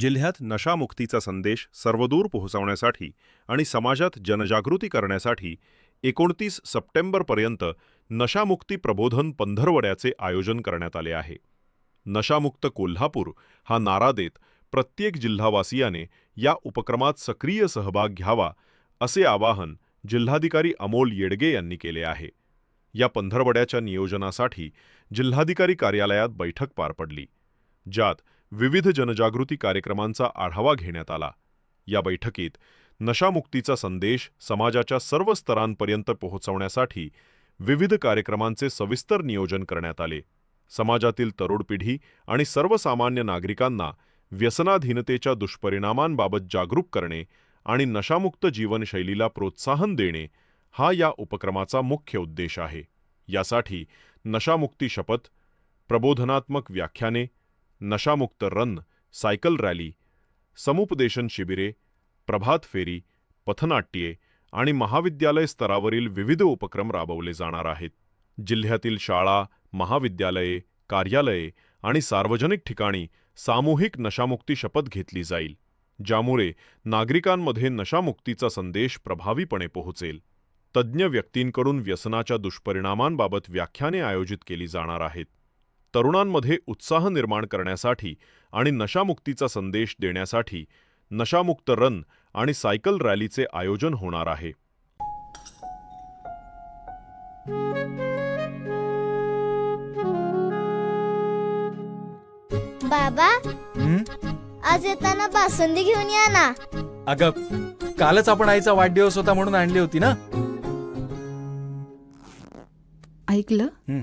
जिल्ह्यात नशामुक्तीचा संदेश सर्वदूर पोहोचवण्यासाठी आणि समाजात जनजागृती करण्यासाठी एकोणतीस सप्टेंबरपर्यंत नशामुक्ती प्रबोधन पंधरवड्याचे आयोजन करण्यात आले आहे. नशामुक्त कोल्हापूर हा नारा देत प्रत्येक जिल्हावासियाने या उपक्रमात सक्रिय सहभाग घ्यावा असे आवाहन जिल्हाधिकारी अमोल येडगे यांनी केले आहे. या पंधरवड्याच्या नियोजनासाठी जिल्हाधिकारी कार्यालयात बैठक पार पडली. ज्यात विविध जनजागृती कार्यक्रमांचा आढावा घेण्यात आला. या बैठकीत नशामुक्तीचा संदेश समाजाच्या सर्व स्तरांपर्यंत पोहोचवण्यासाठी विविध कार्यक्रमांचे सविस्तर नियोजन करण्यात आले. समाजातील तरुण पिढी आणि सर्वसामान्य नागरिकांना व्यसनाधीनतेच्या दुष्परिणामांबाबत जागरूक करणे आणि नशामुक्त जीवनशैलीला प्रोत्साहन देणे हा या उपक्रमाचा मुख्य उद्देश आहे. यासाठी नशामुक्ती शपथ प्रबोधनात्मक व्याख्याने नशामुक्त रन सायकल रॅली समुपदेशन शिबिरे प्रभात फेरी पथनाट्ये आणि महाविद्यालय स्तरावरील विविध उपक्रम राबवले जाणार आहेत. जिल्ह्यातील शाळा महाविद्यालये कार्यालये आणि सार्वजनिक ठिकाणी सामूहिक नशामुक्ती शपथ घेतली जाईल ज्यामुळे नागरिकांमध्ये नशामुक्तीचा संदेश प्रभावीपणे पोहोचेल. तज्ज्ञ व्यक्तींकडून व्यसनाच्या दुष्परिणामांबाबत व्याख्याने आयोजित केली जाणार आहेत. तरुणांमध्ये उत्साह निर्माण करण्यासाठी आणि नशामुक्तीचा संदेश देण्यासाठी नशामुक्त रन आणि सायकल रॅलीचे आयोजन होणार आहे बाबा हं? आज येताना बासुंदी घेऊन या ना अगं कालच आपण आईचा वाढदिवस होता म्हणून आणली होती ना ऐकलं हं.